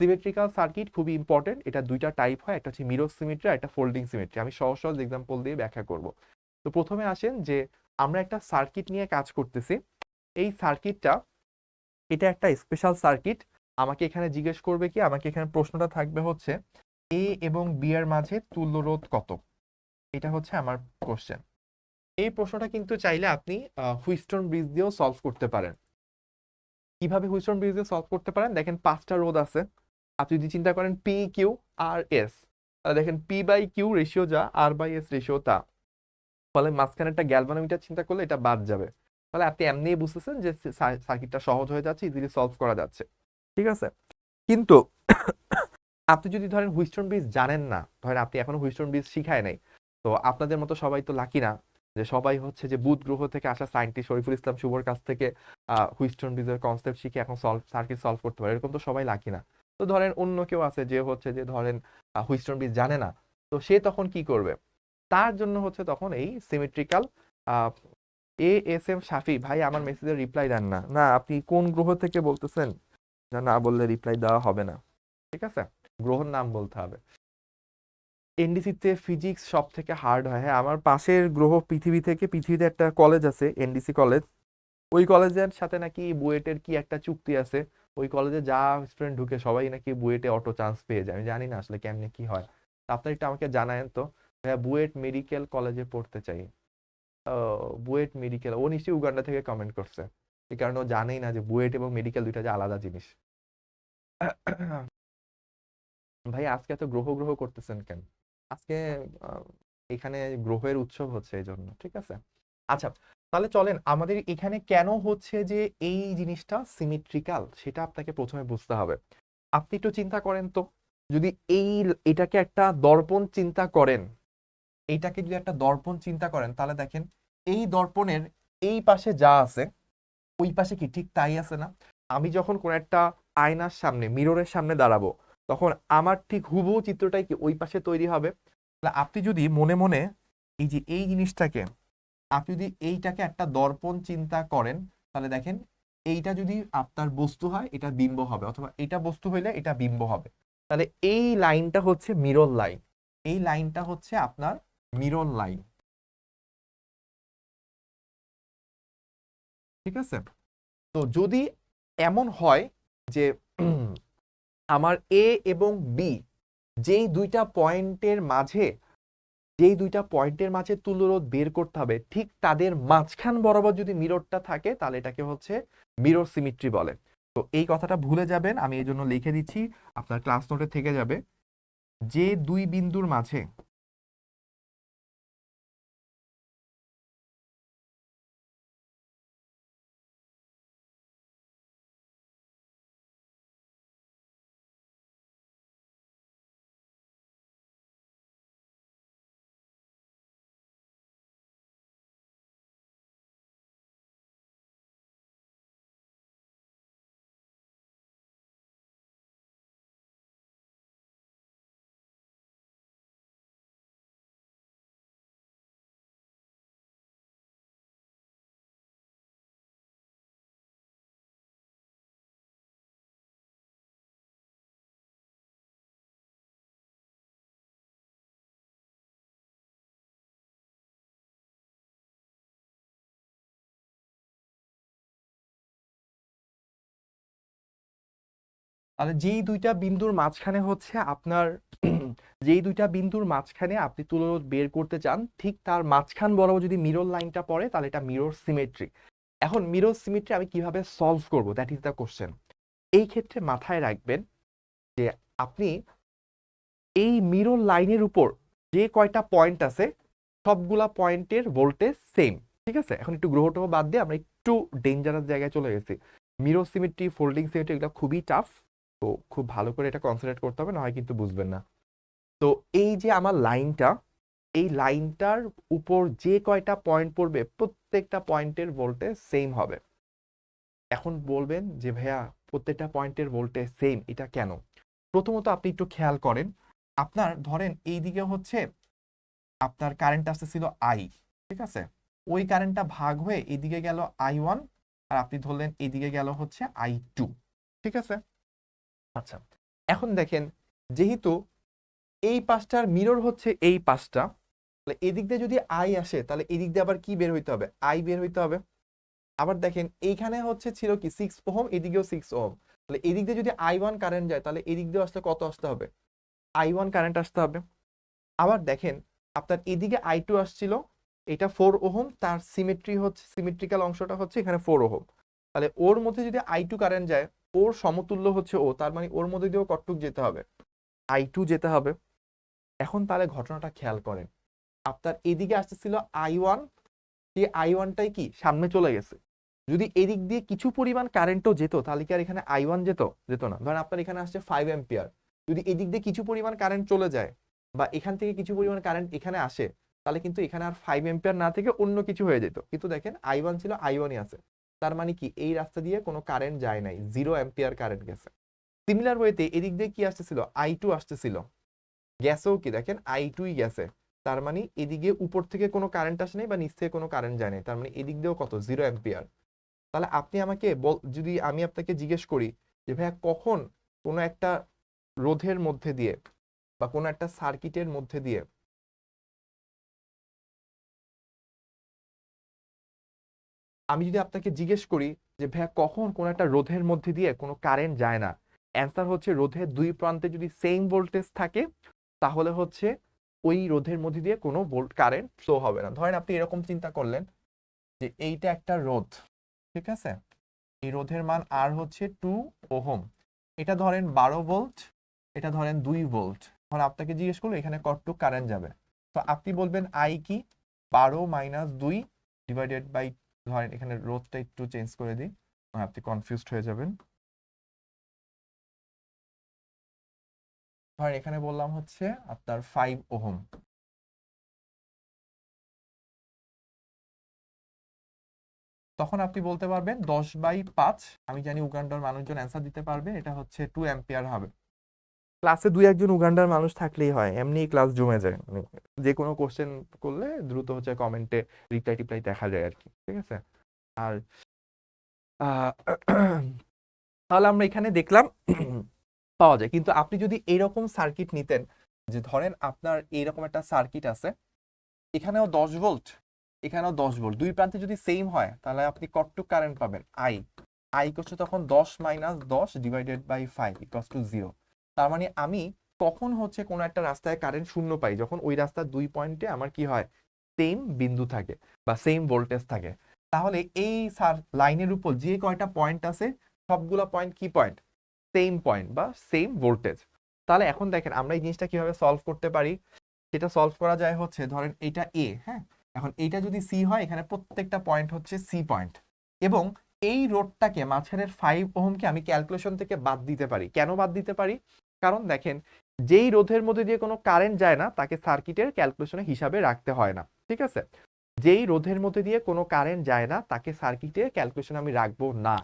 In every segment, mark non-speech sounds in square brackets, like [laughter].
Symmetrical circuit খুবই important এটা দুইটা টাইপ হয়, একটা হচ্ছে মিরর সিমেট্রি আর একটা ফোল্ডিং সিমেট্রি আমি সহজ সহজ এক্সাম্পল দিয়ে ব্যাখ্যা করব। তো প্রথমে আসেন যে আমরা একটা সার্কিট নিয়ে কাজ করতেছি। এই সার্কিটটা এটা একটা স্পেশাল সার্কিট আমাকে এখানে জিজ্ঞেস করবে কি? আমাকে এখানে প্রশ্নটা থাকবে হচ্ছে এ এবং বি এর মাঝে তুল্যরোধ কত? এটা হচ্ছে আমার কোশ্চেন এই প্রশ্নটা কিন্তু চাইলে আপনি হুইস্টন ব্রিজ দিয়েও সলভ করতে পারেন। কীভাবে হুইস্টন ব্রিজ দিয়ে সলভ করতে পারেন? দেখেন পাঁচটা রোধ আছে। আপনি যদি চিন্তা করেন পি কিউ আর এস তাহলে দেখেন পি বাই কিউ রেশিও যা আর বাই এস রেশিও তা। ফলে মাঝখানে একটা গ্যালভানোমিটার চিন্তা করলে এটা বাদ যাবে। তাহলে আপনি এমনি বুঝতেছেন যে সার্কিটটা সহজ হয়ে যাচ্ছে ইজিলি সলভ করা যাচ্ছে। ঠিক আছে? কিন্তু [coughs] আপনি যদি ধরেন হুইস্টন ব্রিজ জানেন না, ধরেন আপনি এখনও হুইস্টন ব্রিজ শিখায় নাই, তো আপনাদের মতো সবাই তো লাকি না যে সবাই হচ্ছে যে বুধ গ্রহ থেকে আসা সায়েন্টিস্ট শরীফুল ইসলাম শুভর কাছ থেকে হুইস্টন ব্রিজের কনসেপ্ট শিখে এখন সলভ সার্কিট সলভ করতে পারে। এরকম তো সবাই লাকি না। তো ধরেন অন্য কেউ আছে যে হচ্ছে যে ধরেন হুইস্টন ব্রিজ জানে না, তো সে তখন কি করবে? তার জন্য হচ্ছে তখন এই symmetrical A S M Shafi ভাই, আমার মেসেজের রিপ্লাই দেন না। না, আপনি কোন গ্রহ থেকে বলতেছেন? না না বললে রিপ্লাই দেওয়া হবে না। ঠিক আছে? গ্রহর নাম বলতে হবে। এনডিসিতে ফিজিক্স সব থেকে হার্ড হয়। হ্যাঁ আমার পাশের গ্রহ পৃথিবী থেকে, পৃথিবীতে একটা কলেজ আছে এনডিসি কলেজ ওই কলেজের সাথে নাকি বুয়েটের কি একটা চুক্তি আছে? ওই কলেজে যা স্টুডেন্ট ঢুকে সবাই নাকি বুয়েটে অটো চান্স পেয়ে যায়। আমি জানি না আসলে কেমনে কি হয়। আপনার একটু আমাকে জানায়েন তো। হ্যাঁ বুয়েট মেডিকেল কলেজে পড়তে চাই। বুয়েট মেডিকেল। ও নিশ্চয়ই উগান্ডা থেকে কমেন্ট করছে। এই কারণে ও জানেই না যে বুয়েট এবং মেডিকেল দুইটা যে আলাদা জিনিস। [coughs] ভাই, আজকে এত গ্রহ গ্রহ করতেছেন কেন? আজকে এখানে গ্রহের উৎসব হচ্ছে এই জন্য ঠিক আছে? আচ্ছা তাহলে চলেন আমাদের এখানে কেন হচ্ছে যে এই জিনিসটা সিমেট্রিক্যাল সেটা আপনাকে প্রথমে বুঝতে হবে। আপনি একটু চিন্তা করেন তো। যদি এই এটাকে একটা দর্পণ চিন্তা করেন এইটাকে যদি একটা দর্পণ চিন্তা করেন, তাহলে দেখেন এই দর্পণের এই পাশে যা আছে, ওই পাশে কি ঠিক তাই আছে না? আমি যখন কোন একটা আয়নার সামনে, মিররের সামনে দাঁড়াবো, তখন আমার ঠিক হুবহু চিত্রটাই কি ওই পাশে তৈরি হবে? তাহলে আপনি যদি মনে মনে এই যে এই জিনিসটাকে আপনি যদি এইটাকে একটা দর্পণ চিন্তা করেন, তাহলে দেখেন এইটা যদি আপনার বস্তু হয়, এটা বিম্ব হবে, অথবা এটা বস্তু হইলে এটা বিম্ব হবে। তাহলে এই লাইনটা হচ্ছে মিরর লাইন। এই লাইনটা হচ্ছে আপনার মিরর লাইন। ঠিক আছে? তো যদি এমন হয় যে আমার এ এবং বি যেই দুইটা পয়েন্টের মাঝে যেই দুইটা পয়েন্টের মাঝে তুল্যরোধ বের করতে হবে, ঠিক তাদের মাঝখান বরাবর যদি মিররটা থাকে, তাহলে এটাকে হচ্ছে মিরর সিমিট্রি বলে। তো এই কথাটা ভুলে যাবেন, আমি এই জন্য লিখে দিচ্ছি, আপনার ক্লাস নোটে থেকে যাবে। যে দুই বিন্দুর মাঝে তাহলে যেই দুইটা বিন্দুর মাঝখানে হচ্ছে আপনার [clears throat] যেই দুইটা বিন্দুর মাঝখানে আপনি তুলরোধ বের করতে চান, ঠিক তার মাঝখান বরাবর যদি মিরর লাইনটা পড়ে, তাহলে এটা মিরর সিমেট্রি এখন মিরর সিমেট্রি আমি কীভাবে সলভ করব? দ্যাট ইজ দ্য কোশ্চেন এই ক্ষেত্রে মাথায় রাখবেন যে আপনি এই মিরর লাইনের উপর যে কয়টা পয়েন্ট আছে, সবগুলা পয়েন্টের ভোল্টেজ সেম ঠিক আছে? এখন একটু গ্রহটহ বাদ দিয়ে আমরা একটু ডেঞ্জারাস জায়গায় চলে গেছি। মিরর সিমেট্রি ফোল্ডিং সিমেট্রি এগুলো খুবই টাফ তো খুব ভালো করে এটা কনসেন্ট্রেট করতে হবে না হয় কিন্তু বুঝবেন না। তো এই যে আমার লাইনটা, এই লাইনটার উপর যে কয়টা পয়েন্ট পড়বে, প্রত্যেকটা পয়েন্টের ভোল্টেজ সেম হবে। এখন বলবেন যে, ভাইয়া, প্রত্যেকটা পয়েন্টের ভোল্টেজ সেম এটা কেন? প্রথমত আপনি একটু খেয়াল করেন, আপনার ধরেন এই দিকে হচ্ছে আপনার কারেন্ট আসতেছিল আই ঠিক আছে? ওই কারেন্টটা ভাগ হয়ে এদিকে গেল আই ওয়ান আর আপনি ধরলেন এদিকে গেল হচ্ছে আই টু ঠিক আছে? আচ্ছা এখন দেখেন, যেহেতু এই পাঁচটার মিরর হচ্ছে এই পাঁচটা, তাহলে এদিক দিয়ে যদি আই আসে, তাহলে এদিক দিয়ে আবার কি বের হইতে হবে? আই বের হইতে হবে। আবার দেখেন, এইখানে হচ্ছে ছিল কি সিক্স ওহম, এদিকেও সিক্স ওহম। তাহলে এদিক দিয়ে যদি আই ওয়ান কারেন্ট যায়, তাহলে এদিক দিয়ে আসলে কত আসতে হবে? আই ওয়ান কারেন্ট আসতে হবে। আবার দেখেন, আপনার এদিকে আই টু আসছিল, এটা ফোর ওহম, তার সিমেট্রি হচ্ছে সিমেট্রিক্যাল অংশটা হচ্ছে এখানে ফোর ওহম। তাহলে ওর মধ্যে যদি আই টু কারেন্ট যায় ওর সমতুল্য হচ্ছে ও, তার মানে ওর মধ্যে দিয়েও কটটুক যেতে হবে। আই টু যেতে হবে। এখন তাহলে ঘটনাটা খেয়াল করেন। আপনার এদিকে আসতেছিল আই ওয়ান এই আই ওয়ানটাই কি? সামনে চলে গেছে। যদি এদিক দিয়ে কিছু পরিমাণ কারেন্টও যেত, তাহলে কি আর এখানে আই ওয়ান যেত? যেত না। ধরেন আপনার এখানে আসছে ফাইভ এম্পিয়ার যদি এদিক দিয়ে কিছু পরিমাণ কারেন্ট চলে যায় বা এখান থেকে কিছু পরিমাণ কারেন্ট এখানে আসে, তাহলে কিন্তু এখানে আর ফাইভ এম্পিয়ার না থেকে অন্য কিছু হয়ে যেত। কিন্তু দেখেন আই ওয়ান ছিল আই ওয়ানই আছে। তার মানে কি, এই রাস্তা দিয়ে কোনো কারেন্ট যায় নাই জিরো অ্যাম্পিয়ার কারেন্ট গেছে। সিমিলার ওয়েতে এদিক দিয়ে কি আসতেছিল? আই টু আসতেছিল। গ্যাসেও কি? দেখেন আই টুই গেছে। তার মানে এদিকে উপর থেকে কোনো কারেন্ট আসে নাই বা নিচ থেকে কোনো কারেন্ট যায় নাই। তার মানে এদিক দিয়েও কত? জিরো অ্যাম্পিয়ার তাহলে আপনি আমাকে যদি আমি আপনাকে জিজ্ঞেস করি যে, ভাইয়া, কখন কোনো একটা রোধের মধ্যে দিয়ে বা কোনো একটা সার্কিটের মধ্যে দিয়ে আমি যদি আপনাকে জিজ্ঞেস করি যে, ভাইয়া, কখন কোনো একটা রোধের মধ্যে দিয়ে কোনো কারেন্ট যায় না? অ্যান্সার হচ্ছে রোধের দুই প্রান্তে যদি সেম ভোল্টেজ থাকে, তাহলে হচ্ছে ওই রোধের মধ্যে দিয়ে কোনো ভোল্ট কারেন্ট ফ্লো হবে না। ধরেন আপনি এরকম চিন্তা করলেন যে, এইটা একটা রোধ। ঠিক আছে? এই রোধের মান আর হচ্ছে টু ওহম। এটা ধরেন বারো ভোল্ট এটা ধরেন দুই ভোল্ট এখন আপনাকে জিজ্ঞেস করল, এখানে কতটুকু কারেন্ট যাবে? তো আপনি বলবেন আই কি? বারো মাইনাস দুই ডিভাইডেড বাই ধরেন এখানে রোধটা একটু চেঞ্জ করে দিই আপনি কনফিউজড হয়ে যাবেন। ধরেন এখানে বললাম হচ্ছে আপনার ফাইভ ওহম। তখন আপনি বলতে পারবেন দশ বাই পাঁচ, আমি জানি উগান্ডার মানুষজন অ্যান্সার দিতে পারবে, এটা হচ্ছে টু অ্যাম্পিয়ার হবে। ক্লাসে দুই একজন উগান্ডার মানুষ থাকলেই হয় এমনি ক্লাস জমে যায়। মানে যে কোনো কোশ্চেন করলে দ্রুত হচ্ছে কমেন্টে রিপ্লাই টিপ্লাই দেখা যায় আর কি ঠিক আছে? আর [clears throat] তাহলে আমরা এখানে দেখলাম [clears throat] পাওয়া যায়। কিন্তু আপনি যদি এইরকম সার্কিট নিতেন, যে ধরেন আপনার এইরকম একটা সার্কিট আছে, এখানেও দশ ভোল্ট এখানেও দশ ভোল্ট দুই প্রান্তে যদি সেম হয়, তাহলে আপনি কতটুক কারেন্ট পাবেন। আই আই করছে তখন দশ মাইনাস দশ divided by five equals to zero তার মানে আমি কখন হচ্ছে কোনো একটা রাস্তায় কারেন্ট শূন্য পাই? যখন ওই রাস্তার দুই পয়েন্টে আমার কি হয়? সেম বিন্দু থাকে বা সেম ভোল্টেজ থাকে। তাহলে এই সার লাইনের উপর যে কয়টা পয়েন্ট আছে, সবগুলো পয়েন্ট কি পয়েন্ট সেম পয়েন্ট বা সেম ভোল্টেজ তাহলে এখন দেখেন আমরা এই জিনিসটা কীভাবে সলভ করতে পারি? সেটা সলভ করা যায় হচ্ছে ধরেন এটা এ হ্যাঁ? এখন এইটা যদি সি হয়, এখানে প্রত্যেকটা পয়েন্ট হচ্ছে সি পয়েন্ট এবং এই রোডটাকে মাঝখানের ফাইভ ওহমকে আমি ক্যালকুলেশন থেকে বাদ দিতে পারি। কেন বাদ দিতে পারি? কারণ দেখেন, যেই রোধের মধ্যে দিয়ে কোনো কারেন্ট যায় না, তাকে সার্কিটের ক্যালকুলেশনে হিসাবে রাখতে হয় না, ঠিক আছে? যেই রোধের মধ্যে দিয়ে কোনো কারেন্ট যায় না, তাকে সার্কিটের ক্যালকুলেশন আমি রাখব না।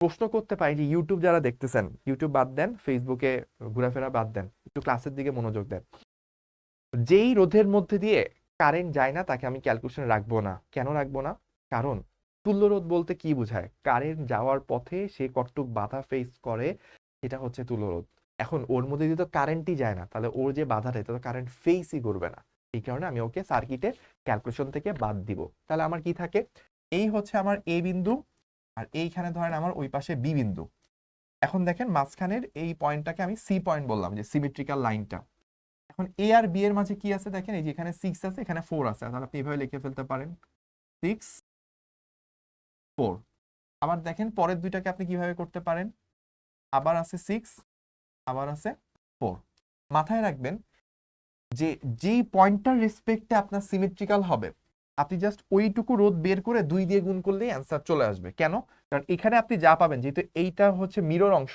প্রশ্ন করতে পারি যে ইউটিউব যারা দেখতেছেন ইউটিউব বাদ দেন ফেসবুকে ঘোরাফেরা বাদ দেন, একটু ক্লাসের দিকে মনোযোগ দেন। যেই রোধের মধ্যে দিয়ে কারেন্ট যায় না, তাকে আমি ক্যালকুলেশন রাখব না। কেন রাখব না? কারণ তুল্য রোধ বলতে কি বোঝায়? কারেন্ট যাওয়ার পথে সে কতটুক বাধা ফেস করে, সেটা হচ্ছে তুল্য রোধ। এখন ওর মধ্যে যদি তো কারেন্টই যায় না, তাহলে ওর যে বাধাটা এটা তো কারেন্ট ফেসই করবে না। এই কারণে আমি ওকে সার্কিটের ক্যালকুলেশন থেকে বাদ দিব। তাহলে আমার কি থাকে? এই হচ্ছে আমার এ বিন্দু আর এইখানে ধরেন আমার ওই পাশে বি বিন্দু। এখন দেখেন মাঝখানের এই পয়েন্টটাকে আমি সি পয়েন্ট বললাম, যে সিমেট্রিক্যাল লাইনটা এখন এ আর বি এর মাঝে কি আছে দেখেন? এই যে এখানে সিক্স আছে, এখানে ফোর আছে। তাহলে আপনি এভাবে লিখে ফেলতে পারেন। সিক্স ফোর আবার দেখেন পরের দুইটাকে আপনি কীভাবে করতে পারেন? আবার আছে সিক্স আবার আছে ফোর মাথায় রাখবেন যে যেই পয়েন্টটার রেসপেক্টে আপনার সিমেট্রিক্যাল হবে, আপনি জাস্ট ওইটুকু রোদ বের করে দুই দিয়ে গুণ করলেই অ্যান্সার চলে আসবে। কেন? কারণ এখানে আপনি যা পাবেন, যেহেতু এইটা হচ্ছে মিরর অংশ,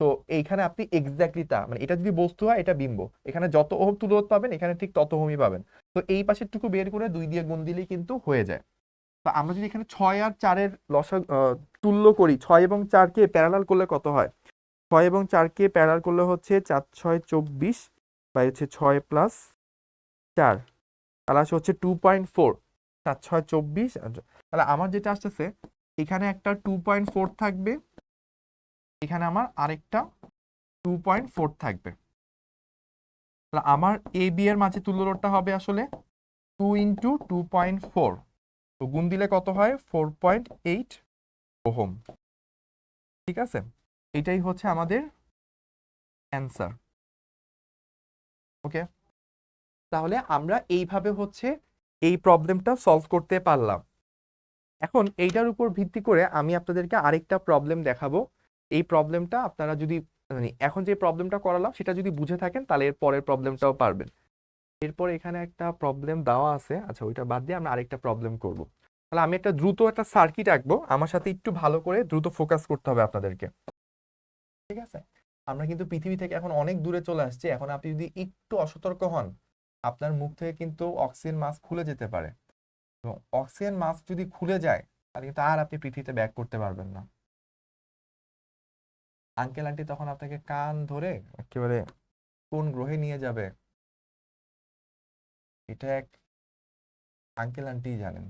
তো এইখানে আপনি এক্স্যাক্টলি তা মানে এটা যদি বস্তু হয়, এটা বিম্ব এখানে যত ওহম তুলোদ পাবেন, এখানে ঠিক তত ওহমই পাবেন। তো এই পাশের টুকু বের করে দুই দিয়ে গুণ দিলেই কিন্তু হয়ে যায়। তো আমরা যদি এখানে ছয় আর চারের লসা তুল্য করি, ছয় এবং চারকে প্যারালাল করলে কত হয়? ছয় এবং চারকে প্যারার করলে হচ্ছে চার, ছয়, চব্বিশ বা হচ্ছে ছয় প্লাস চার। তাহলে আসে হচ্ছে টু পয়েন্ট ফোর চার, ছয়, চব্বিশ তাহলে আমার যেটা আসতেছে, এখানে একটা টু পয়েন্ট ফোর থাকবে, এখানে আমার আরেকটা টু পয়েন্ট ফোর থাকবে। তাহলে আমার এ বি এর মাঝে তুল্য রোধটা হবে আসলে two into two point four তো গুণ দিলে কত হয়? Four point eight ohm. ঠিক আছে? এটাই হচ্ছে আমাদের অ্যান্সার ওকে তাহলে আমরা এইভাবে হচ্ছে এই প্রবলেমটা সলভ করতে পারলাম। এখন এইটার উপর ভিত্তি করে আমি আপনাদেরকে আরেকটা প্রবলেম দেখাবো। এই প্রবলেমটা আপনারা যদি মানে এখন যে প্রবলেমটা করালাম, সেটা যদি বুঝে থাকেন, তাহলে এর পরের প্রবলেমটাও পারবেন। এরপর এখানে একটা প্রবলেম দেওয়া আছে। আচ্ছা ওইটা বাদ দিয়ে আমরা আরেকটা প্রবলেম করব। তাহলে আমি একটা দ্রুত একটা সার্কিট আঁকবো। আমার সাথে একটু ভালো করে দ্রুত ফোকাস করতে হবে আপনাদেরকে। ঠিক আছে? আমরা কিন্তু পৃথিবী থেকে এখন অনেক দূরে চলে আসছি। এখন আপনি যদি একটু অসতর্ক হন, আপনার মুখ থেকে কিন্তু অক্সিজেন মাস্ক খুলে যেতে পারে। এবং অক্সিজেন মাস্ক যদি খুলে যায়, তাহলে কিন্তু আর আপনি পৃথিবীতে ব্যাক করতে পারবেন না। আঙ্কেল আন্টি তখন আপনাকে কান ধরে একেবারে কোন গ্রহে নিয়ে যাবে? এটা এক আঙ্কেল আন্টি জানেন।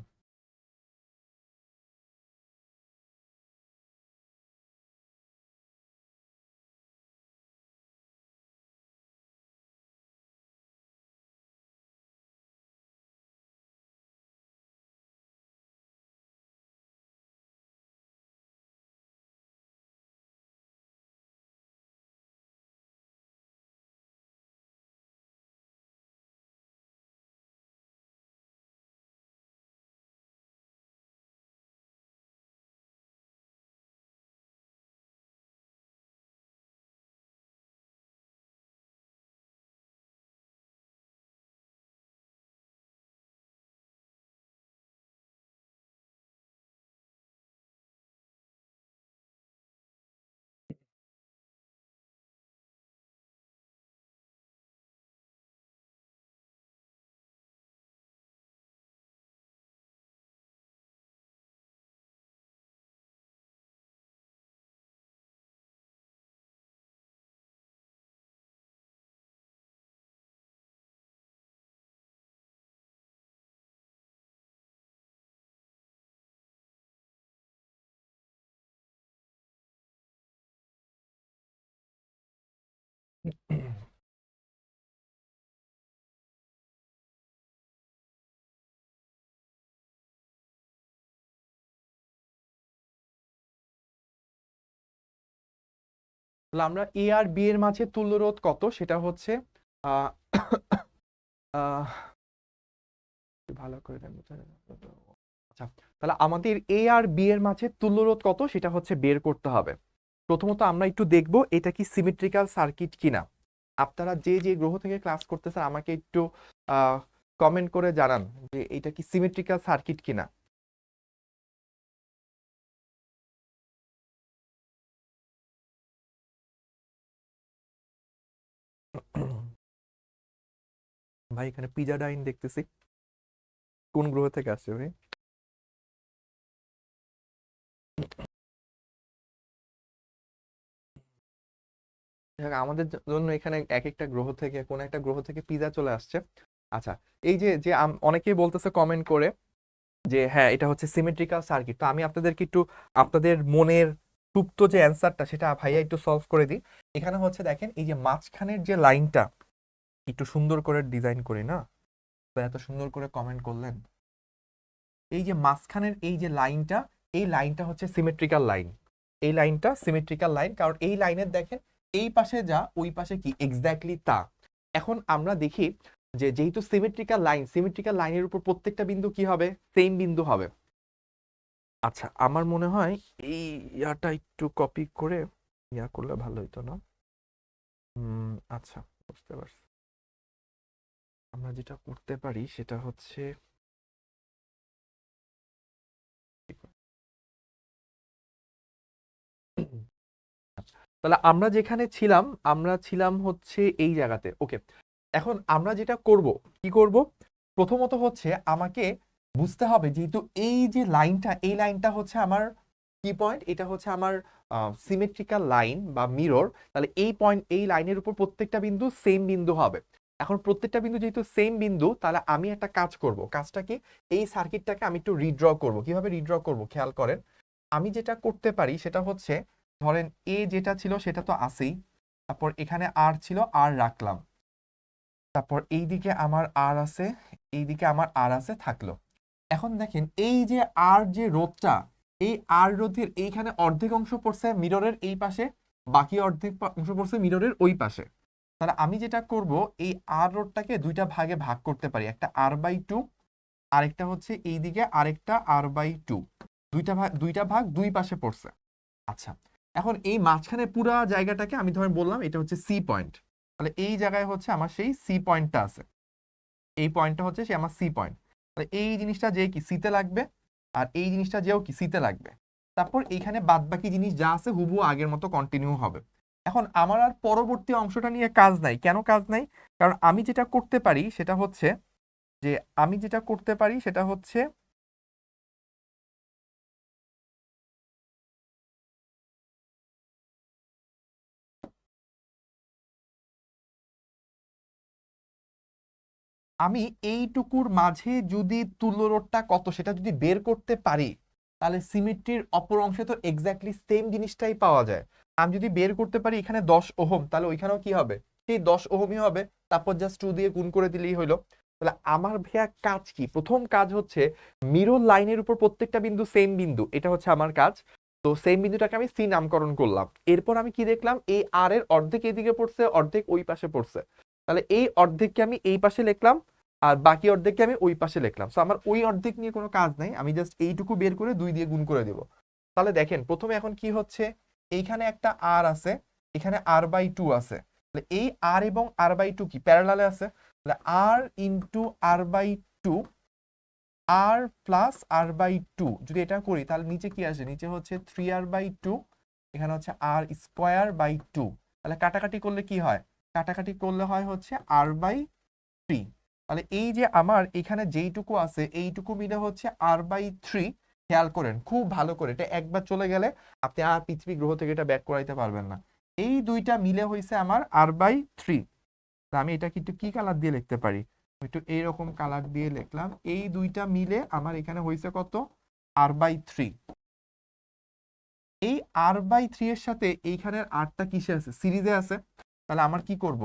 তাহলে আমরা এ আর বি এর মাঝে তুল্যরোধ কত সেটা হচ্ছে ভালো করে। আচ্ছা তাহলে আমাদের এ আর বি এর মাঝে তুল্যরোধ কত সেটা হচ্ছে বের করতে হবে প্রথমত আমরা একটু দেখব এটা কি সিমেট্রিক্যাল সার্কিট কিনা। আপনারা যে যে গ্রহ থেকে ক্লাস করতেছেন, আমাকে একটু কমেন্ট করে জানান যে এটা কি সিমেট্রিক্যাল সার্কিট কিনা। ভাই, এখানে পিজা ডাইন দেখতেছি। কোন গ্রহ থেকে আসছে ভাই? আমাদের জন্য এখানে এক একটা গ্রহ থেকে, কোন একটা গ্রহ থেকে পিজা চলে আসছে। আচ্ছা এই যে যে অনেকেই বলতেছে কমেন্ট করে যে হ্যাঁ এটা হচ্ছে সিমেট্রিক্যাল সার্কিট তো আমি আপনাদেরকে একটু আপনাদের মনের সুপ্ত যে অ্যান্সারটা সেটা ভাইয়া একটু সলভ করে দিই। এখানে হচ্ছে দেখেন, এই যে মাঝখানের যে লাইনটা একটু সুন্দর করে ডিজাইন করি, না? এত সুন্দর করে কমেন্ট করলেন। এই যে মাঝখানের এই যে লাইনটা এই লাইনটা হচ্ছে সিমেট্রিক্যাল লাইন এই লাইনটা সিমেট্রিক্যাল লাইন কারণ এই লাইনের দেখেন এই পাশে যা, ওই পাশে কি? এক্স্যাক্টলি তা। এখন আমরা দেখি যে যেহেতু সিমেট্রিক্যাল লাইন সিমেট্রিক্যাল লাইনের উপর প্রত্যেকটা বিন্দু কি হবে? সেম বিন্দু হবে। আচ্ছা আমার মনে হয় এই ইয়াটা একটু কপি করে ইয়া করলে ভালো হইতো না। আচ্ছা বুঝতে পারছি। আমরা যেটা করতে পারি সেটা হচ্ছে তাহলে আমরা যেখানে ছিলাম, আমরা ছিলাম হচ্ছে এই জায়গাতে। ওকে এখন আমরা যেটা করব, কি করব? প্রথমত হচ্ছে আমাকে বুঝতে হবে যেহেতু এই যে লাইনটা, এই লাইনটা হচ্ছে আমার কি পয়েন্ট এটা হচ্ছে আমার সিমেট্রিক্যাল লাইন বা মিরর তাহলে এই পয়েন্ট এই লাইনের উপর প্রত্যেকটা বিন্দু সেম বিন্দু হবে। এখন প্রত্যেকটা বিন্দু যেহেতু সেম বিন্দু, তাহলে আমি একটা কাজ করব। কাজটা কি এই সার্কিটটাকে আমি একটু রিড্র করব। কীভাবে রিড্র করব? খেয়াল করেন। আমি যেটা করতে পারি সেটা হচ্ছে ধরেন এ যেটা ছিল সেটা তো আছেই। তারপর এখানে আর ছিল আর রাখলাম। তারপর এইদিকে আমার আর আছে, এইদিকে আমার আর আছে, থাকল। এখন দেখেন, এই যে আর যে রোধটা, এই আর রোধের এইখানে অর্ধেক অংশ পড়ছে মিররের এই পাশে, বাকি অর্ধেক অংশ পড়ছে মিররের ওই পাশে। তাহলে আমি যেটা করব, এই আর রোধটাকে দুইটা ভাগে ভাগ করতে পারি, একটা আর বাই টু আরেকটা হচ্ছে এইদিকে আরেকটা আর বাই টু দুইটা ভাগ দুইটা ভাগ দুই পাশে পড়ছে। আচ্ছা এখন এই মাঝখানে পুরা জায়গাটাকে আমি ধরেন বললাম, এটা হচ্ছে সি পয়েন্ট তাহলে এই জায়গায় হচ্ছে আমার সেই সি পয়েন্টটা আছে। এই পয়েন্টটা হচ্ছে সে আমার সি পয়েন্ট তাহলে এই জিনিসটা যে কি সিতে লাগবে, আর এই জিনিসটা যেও কি সিতে লাগবে। তারপর এইখানে বাদবাকি জিনিস যা আছে হুবু আগের মতো কন্টিনিউ হবে। এখন আমার আর পরবর্তী অংশটা নিয়ে কাজ নাই। কেন কাজ নাই? কারণ আমি যেটা করতে পারি সেটা হচ্ছে যে, আমি যেটা করতে পারি সেটা হচ্ছে আমি এইটুকুর মাঝে যদি তুল্যরোধটা কত সেটা যদি বের করতে পারি, তাহলে সিমেট্রির অপর অংশে তো এক্স্যাক্টলি সেম জিনিসটাই পাওয়া যায়। আমি যদি বের করতে পারি এখানে দশ ওহম, তাহলে ওইখানেও কি হবে? সেই দশ ওহমই হবে, তারপর জাস্ট টু দিয়ে গুণ করে দিলেই হইল তাহলে আমার ভাইয়া কাজ কি? প্রথম কাজ হচ্ছে মিরর লাইনের উপর প্রত্যেকটা বিন্দু সেম বিন্দু, এটা হচ্ছে আমার কাজ। তো সেম বিন্দুটাকে আমি সি নামকরণ করলাম। এরপর আমি কি দেখলাম? এই আর এর অর্ধেক এদিকে পড়ছে, অর্ধেক ওই পাশে পড়ছে। তাহলে এই অর্ধেককে আমি এই পাশে লিখলাম। আর বাকি অর্ধেককে আমি ওই পাশে লিখলাম। তো আমার ওই অর্ধেক নিয়ে কোনো কাজ নাই। আমি জাস্ট এইটুকু বের করে দুই দিয়ে গুণ করে দেব। তাহলে দেখেন, প্রথমে এখন কি হচ্ছে? এইখানে একটা আর আছে, এখানে আর বাই টু আছে। তাহলে এই আর এবং আর বাই টু কি? প্যারালালে আছে। তাহলে R into R by two R plus R by two যদি এটা করি, তাহলে নিচে কি আসে? নিচে হচ্ছে থ্রি আর বাই টু এখানে হচ্ছে আর স্কোয়ার বাই টু তাহলে কাটাকাটি করলে কি হয়? কাটাকাটি করলে হয় হচ্ছে আর বাই থ্রি তাহলে এই যে আমার এখানে যেইটুকু আছে, এইটুকু মিলে হচ্ছে আর বাই থ্রি খেয়াল করেন, খুব ভালো করে। এটা একবার চলে গেলে আপনি আর পৃথিবী গ্রহ থেকে এটা ব্যাক করাইতে পারবেন না। এই দুইটা মিলে হয়েছে আমার আর বাই থ্রি আমি এটা কিন্তু কি কালার দিয়ে লিখতে পারি? একটু এইরকম কালার দিয়ে লিখলাম। এই দুইটা মিলে আমার এখানে হয়েছে কত? আর বাই থ্রি এই আর বাই থ্রি এর সাথে এইখানের আরটা কিসে আছে? সিরিজে আছে। তাহলে আমার কি করব?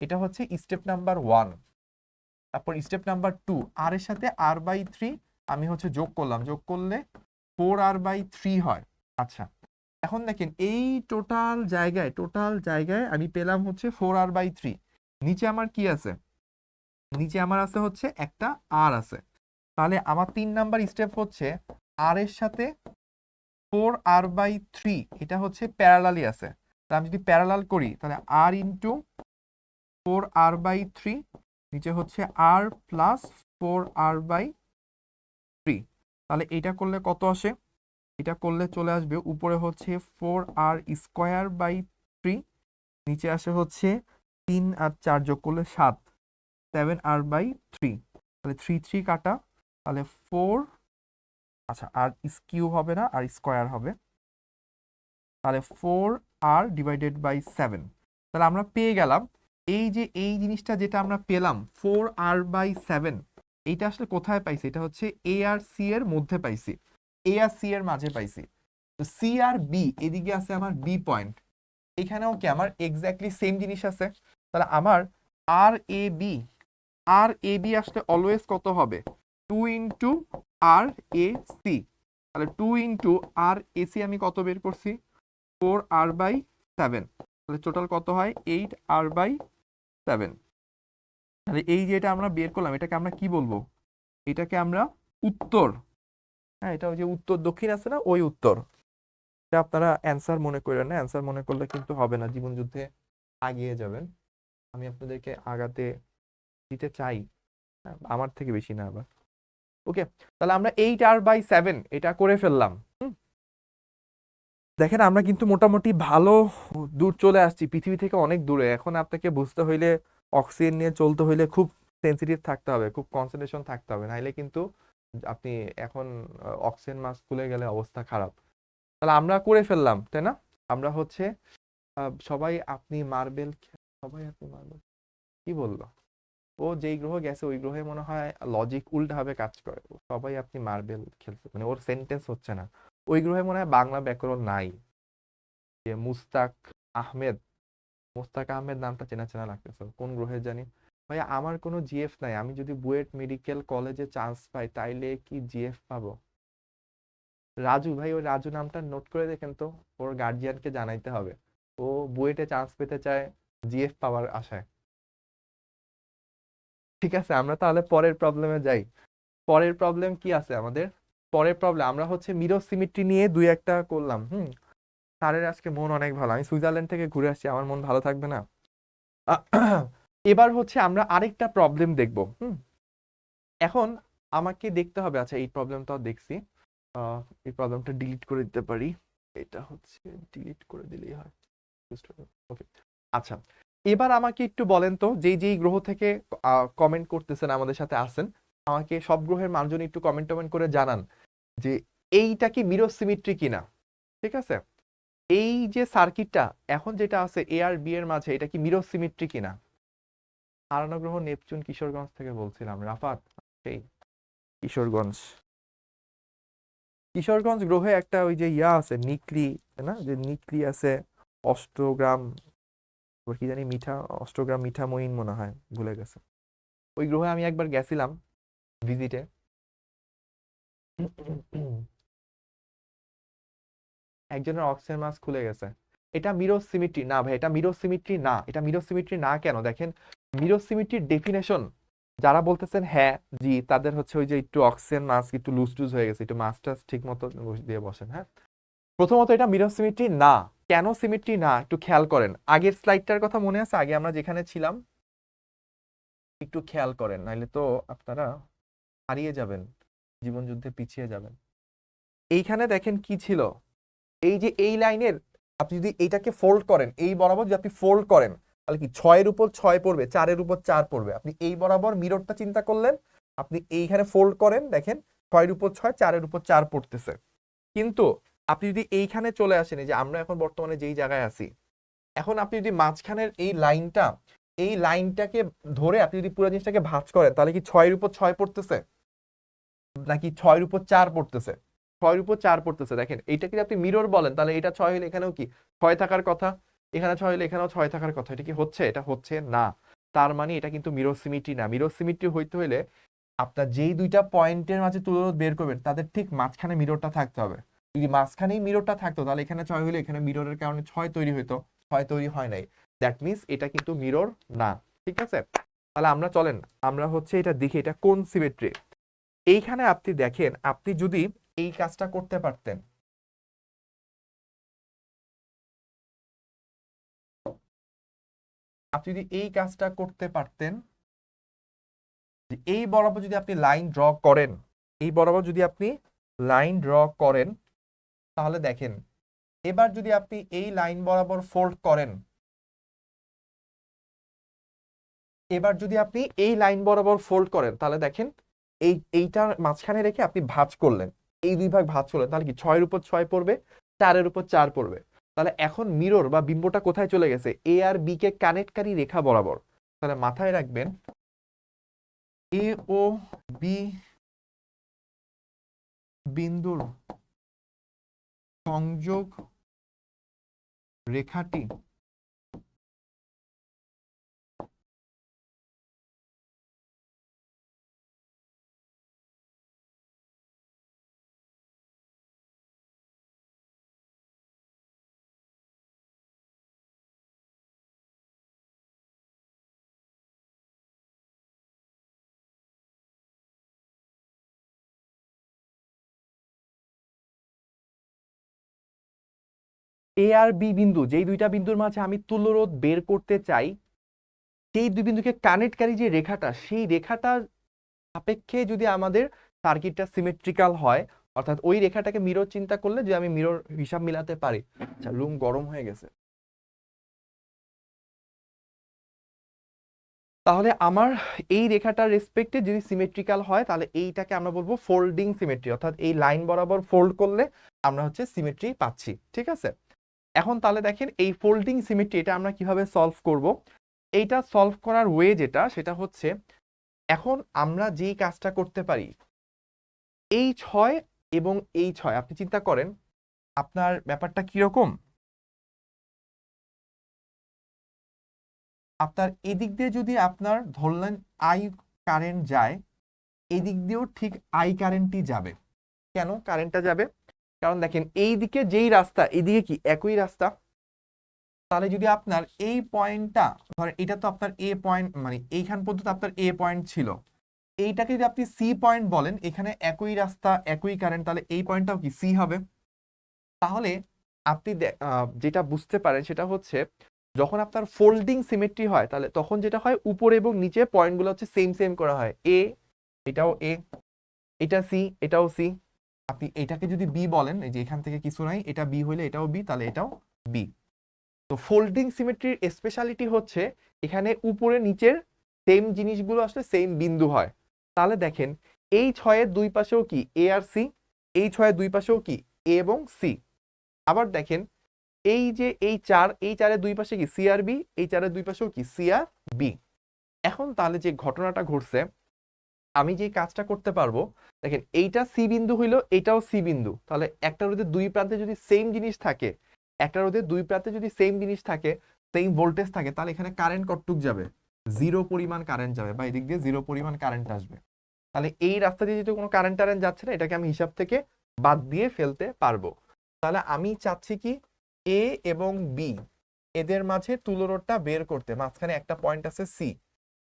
এটা হচ্ছে স্টেপ নাম্বার ওয়ান তারপর স্টেপ নাম্বার টু আর এর সাথে আর বাই থ্রি আমি হচ্ছে যোগ করলাম। যোগ করলে ফোর আর বাই থ্রি হয়। আচ্ছা এখন দেখেন এই টোটাল জায়গায় টোটাল জায়গায় আমি পেলাম হচ্ছে ফোর আর বাই থ্রি নিচে আমার কি আছে? নিচে আমার আছে হচ্ছে একটা আর আছে। তাহলে আমার তিন নাম্বার স্টেপ হচ্ছে আর এর সাথে ফোর আর বাই থ্রি এটা হচ্ছে প্যারালালি আছে। তাহলে আমি যদি প্যারালাল করি, তাহলে R into four R by three নিচে হচ্ছে R plus four R by three তাহলে এটা করলে কত আসে? এটা করলে চলে আসবে উপরে হচ্ছে four R square by three নিচে আসে হচ্ছে তিন আর চার যোগ করলে সাত সেভেন আর বাই থ্রি তাহলে থ্রি থ্রি কাটা, তাহলে ফোর আচ্ছা আর কিউ হবে না, আর স্কোয়ার হবে। তাহলে four R divided by seven তাহলে আমরা পেয়ে গেলাম এই যে এই জিনিসটা যেটা আমরা পেলাম ফোর আর বাই সেভেন এইটা আসলে কোথায় পাইছি? এটা হচ্ছে এ আর সি এর মধ্যে পাইছি। এ আর সি এর মাঝে পাইছি। তো সি আর বি এদিকে আছে আমার বি পয়েন্ট এখানেও কি আমার এক্স্যাক্টলি সেম জিনিস আছে? তাহলে আমার R A B R A B আসলে অলওয়েজ কত হবে? Two into R A C তাহলে টু ইন্টু আর এসি আমি কত বের করছি? ফোর আর বাই সেভেন তাহলে টোটাল কত হয়? এইট আর বাই সেভেন তাহলে এই যে এটা আমরা বের করলাম, এটাকে আমরা কি বলব? এটাকে আমরা উত্তর। হ্যাঁ এটা ওই যে উত্তর দক্ষিণ আছে না, ওই উত্তর। এটা আপনারা অ্যান্সার মনে করেন না অ্যান্সার মনে করলে কিন্তু হবে না, জীবন যুদ্ধে আগিয়ে যাবেন। আমি আপনাদেরকে আগাতে দিতে চাই, আমার থেকে বেশি না আবার। ওকে তাহলে আমরা এইট আর বাই সেভেন এটা করে ফেললাম? দেখেন, আমরা কিন্তু মোটামুটি ভালো দূর চলে আসছি। পৃথিবী থেকে অনেক দূরে। এখন আপনাকে বুঝতে হইলে অক্সিজেন নিয়ে চলতে হইলে খুব সেন্সিটিভ থাকতে হবে, খুব কনসেন্ট্রেশন থাকতে হবে। নাইলে কিন্তু আপনি এখন অক্সিজেন মাস্ক খুলে গেলে অবস্থা খারাপ। তাহলে আমরা করে ফেললাম, তাই না? আমরা হচ্ছে সবাই আপনি মার্বেল সবাই আপনি মার্বেল কি বলল? ও যেই গ্রহ গেছে, ওই গ্রহে মনে হয় লজিক উল্টাভাবে কাজ করে। সবাই আপনি মার্বেল খেলছে। মানে ওর সেন্টেন্স হচ্ছে না। ওই গ্রহে মনে হয় বাংলা ব্যাকরণ নাই। যে মুস্তাক আহমেদ, মোস্তাক আহমেদ নামটা চেনা চেনা লাগতেছে, কোন গ্রহের জানি? ভাই, আমার কোনো জিএফ নাই। আমি যদি বুয়েট মেডিকেল কলেজে চান্স পাই, তাইলে কি জিএফ পাবো? রাজু, ভাই, ওই রাজু নামটা নোট করে দেখেন তো, ওর গার্জিয়ানকে জানাইতে হবে। ও বুয়েটে চান্স পেতে চায় জিএফ পাওয়ার আশায়। ঠিক আছে, আমরা তাহলে পরের প্রবলেমে যাই। পরের প্রবলেম কি আছে আমাদের? পরের প্রবলেম আমরা হচ্ছে মিরর সিমেট্রি নিয়ে দুই একটা করলাম, হুম? স্যারের আজকে মন অনেক ভালো, আমি সুইজারল্যান্ড থেকে ঘুরে আসছি, আমার মন ভালো থাকবে না। এবার হচ্ছে আমরা আরেকটা প্রবলেম দেখব, হুম? এখন আমাকে দেখতে হবে আচ্ছা এই প্রবলেমটাও দেখছি এই প্রবলেমটা ডিলিট করে দিতে পারি, এটা হচ্ছে ডিলিট করে দিলেই হয়। ওকে আচ্ছা এবার আমাকে একটু বলেন তো, যেই যেই গ্রহ থেকে কমেন্ট করতেছেন, আমাদের সাথে আসেন আমাকে সব গ্রহের মানুষজন একটু কমেন্ট টমেন্ট করে জানান। যে এইটা কি মিরর সিমেট্রি কিনা? ঠিক আছে? এই যে সার্কিটটা, এখন যেটা আছে এ আর বি এর মাঝে, এটা কি মিরর সিমেট্রি কিনা? হারানো গ্রহ নেপচুন কিশোরগঞ্জ থেকে বলছিলাম। রাফাত, সেই কিশোরগঞ্জ। কিশোরগঞ্জ গ্রহে একটা ওই যে ইয়া আছে, নিকলি না? যে নিকলি আছে, অষ্টগ্রাম কি জানি মিঠা, অষ্টগ্রাম মিঠা মইন মনে হয়, ভুলে গেছে। ওই গ্রহে আমি একবার গেছিলাম ভিজিটে একজনের অক্সিজেন মাস্ক খুলে গেছে। এটা মিরর সিমেট্রি না ভাই, এটা মিরর সিমেট্রি না, এটা মিরর সিমেট্রি না কেন? দেখেন মিরর সিমেট্রির ডেফিনেশন যারা বলতেছেন হ্যাঁ জি, তাদের হচ্ছে ওই যে একটু অক্সিজেন মাস্ক একটু লুজ টুজ হয়ে গেছে, একটু মাস্কটা ঠিক মতো দিয়ে বসেন হ্যাঁ? প্রথমত এটা মিরর সিমেট্রি না। কেন সিমেট্রি না? একটু খেয়াল করেন। আগের স্লাইডটার কথা মনে আছে? আগে আমরা যেখানে ছিলাম, একটু খেয়াল করেন, নাইলে তো আপনারা হারিয়ে যাবেন। জীবন যুদ্ধে পিছিয়ে যাবেন। এইখানে দেখেন কি ছিল? এই যে এই লাইনের আপনি যদি এইটাকে ফোল্ড করেন, এই বরাবর যদি আপনি ফোল্ড করেন, তাহলে কি ছয়ের উপর ছয় পড়বে, চারের উপর চার পড়বে। আপনি এই বরাবর মিররটা চিন্তা করলেন, আপনি এইখানে ফোল্ড করেন, দেখেন ছয়ের উপর ছয়, চারের উপর চার পড়তেছে। কিন্তু আপনি যদি এইখানে চলে আসেন যে আমরা এখন বর্তমানে যেই জায়গায় আছি, এখন আপনি যদি মাঝখানের এই লাইনটা, এই লাইনটাকে ধরে আপনি যদি পুরো জিনিসটাকে ভাঁজ করেন, তাহলে কি ছয়ের উপর ছয় পড়তেছে? নাকি ছয়ের উপর চার পড়তেছে? ছয়ের উপর চার পড়তেছে। দেখেন, এইটা যদি আপনি মিরর বলেন? তাহলে এটা ছয় হলে এখানেও কি? ছয় থাকার কথা? এখানে ছয় হলে এখানেও ছয় থাকার কথা। এটা কি হচ্ছে? এটা হচ্ছে না। তার মানে এটা কিন্তু মিরর সিমিট্রি না। মিরর সিমিট্রি হইতে হলে আপনার যেই দুইটা পয়েন্টের মাঝে তুলনা বের করবেন, তাদের ঠিক মাঝখানে মিররটা থাকতে হবে। যদি মাঝখানেই মিররটা থাকতো, তাহলে এখানে ছয় হলে এখানে মিররের কারণে ছয় তৈরি হইতো। ছয় তৈরি হয় নাই। দ্যাট মিনস এটা কিন্তু মিরর না। ঠিক আছে? তাহলে আমরা চলেন। আমরা হচ্ছে এটা দেখি, এটা কোন সিমেট্রি এইখানে আপনি দেখেন, আপনি যদি এই কাজটা করতে পারতেন। আপনি যদি এই কাজটা করতে পারতেন এই বরাবর যদি আপনি লাইন ড্র করেন, এই বরাবর যদি আপনি লাইন ড্র করেন, তাহলে দেখেন, এবার যদি আপনি এই লাইন বরাবর ফোল্ড করেন, এবার যদি আপনি এই লাইন বরাবর ফোল্ড করেন, তাহলে দেখেন এই, এইটার মাঝখানে রেখে আপনি ভাঁজ করলেন। এই দুই ভাগ ভাঁজ করলেন, তাহলে কি ছয়ের উপর ছয় পড়বে? চারের উপর চার পড়বে। তাহলে এখন মিরর বা বিম্বটা কোথায় চলে গেছে? এ আর বি কে কানেক্টকারী রেখা বরাবর। তাহলে মাথায় রাখবেন এ ও বি বিন্দুর সংযোগ রেখাটি এ আর বি বিন্দু, যেই দুইটা বিন্দুর মাঝে আমি তুল্যরোধ বের করতে চাই, সেই দুই বিন্দুকে কানেক্টকারী যে রেখাটা, সেই রেখাটার সাপেক্ষে যদি আমাদের সার্কিটটা সিমেট্রিক্যাল হয়, অর্থাৎ ওই রেখাটাকে মিরর চিন্তা করলে যে আমি মিরর হিসাব মিলাতে পারি। আচ্ছা রুম গরম হয়ে গেছে। তাহলে আমার এই রেখাটার রেসপেক্টে যদি সিমেট্রিক্যাল হয়, তাহলে এইটাকে আমরা বলব ফোল্ডিং সিমেট্রি অর্থাৎ এই লাইন বরাবর ফোল্ড করলে আমরা হচ্ছে সিমেট্রি পাচ্ছি, ঠিক আছে? এখন তাহলে দেখেন এই ফোল্ডিং সিমেট্রি এটা আমরা কীভাবে সলভ করব? এইটা সলভ করার ওয়ে যেটা, সেটা হচ্ছে এখন আমরা যেই কাজটা করতে পারি, এই ছয় এবং এই ছয়, আপনি চিন্তা করেন, আপনার ব্যাপারটা কীরকম? আপনার এদিক দিয়ে যদি আপনার ধরলেন আই কারেন্ট যায়, এদিক দিয়েও ঠিক আই কারেন্টই যাবে। কেন? কারেন্টটা যাবে। কারণ দেখেন এই দিকে যেই রাস্তা এদিকে কি? একই রাস্তা? তাহলে যদি আপনার এই পয়েন্টটা, ধরেন এটা তো আপনার এ পয়েন্ট মানে এইখান পর্যন্ত আপনার এ পয়েন্ট ছিল। এইটাকে যদি আপনি সি পয়েন্ট বলেন, এখানে একই রাস্তা, একই কারেন্ট তাহলে এই পয়েন্টটাও কি? সি হবে। তাহলে আপনি যেটা বুঝতে পারেন সেটা হচ্ছে, যখন আপনার ফোল্ডিং সিমেট্রি হয়, তাহলে তখন যেটা হয়, উপরে এবং নিচে পয়েন্টগুলো হচ্ছে সেম সেম করা হয়। এ এটাও এ এটা সি এটাও সি আপনি এটাকে যদি বি বলেন, এই যে এখান থেকে কিছু নাই, এটা বি হইলে এটাও বি তাহলে এটাও বি তো ফোল্ডিং সিমেট্রির স্পেশালিটি হচ্ছে, এখানে উপরে নিচের সেম জিনিসগুলো আসলে সেম বিন্দু হয়। তাহলে দেখেন, এই ছয়ের দুই পাশেও কি এ আর সি এই ছয়ের দুই পাশেও কি এ এবং সি আবার দেখেন, এই যে এই চার, এই চারের দুই পাশে কি সি আর বি এই চারের দুই পাশেও কি সি আর বি এখন তাহলে যে ঘটনাটা ঘটছে আমি যে কাজটা করতে পারব, দেখেন এইটা সি বিন্দু হইল, এটাও সি বিন্দু। তাহলে একটা রোধের দুই প্রান্তে যদি সেম জিনিস থাকে, একটা রোধের দুই প্রান্তে যদি সেম জিনিস থাকে সেম ভোল্টেজ থাকে, তাহলে এখানে কারেন্ট কতটুক যাবে? জিরো পরিমাণ কারেন্ট যাবে বা এদিক দিয়ে জিরো পরিমাণ কারেন্ট আসবে। তাহলে এই রাস্তা দিয়ে যেহেতু কোনো কারেন্ট টারেন্ট যাচ্ছে না, এটাকে আমি হিসাব থেকে বাদ দিয়ে ফেলতে পারব। তাহলে আমি চাচ্ছি কি এ এবং বি এদের মাঝে তুলরোডটা বের করতে, মাঝখানে একটা পয়েন্ট আছে সি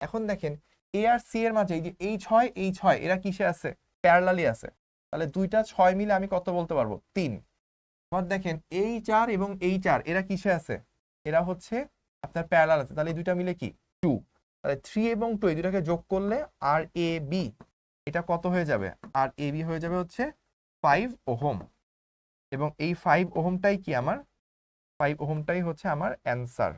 এখন দেখেন এ আর সি এর মাঝে এই যে এই ছয় এই ছয় এরা কিসে আছে? প্যারালালি আছে। তাহলে দুইটা ছয় মিলে আমি কত বলতে পারব? তিন। আবার দেখেন এই চার এবং এই চার এরা কিসে আছে? এরা হচ্ছে আপনার প্যারালাল আছে। তাহলে দুইটা মিলে কি? টু তাহলে থ্রি এবং টু এই দুটাকে যোগ করলে আর এ বি এটা কত হয়ে যাবে? আর এ বি হয়ে যাবে হচ্ছে ফাইভ ওহম। এবং এই ফাইভ ওহমটাই কি আমার? ফাইভ ওহমটাই হচ্ছে আমার অ্যান্সার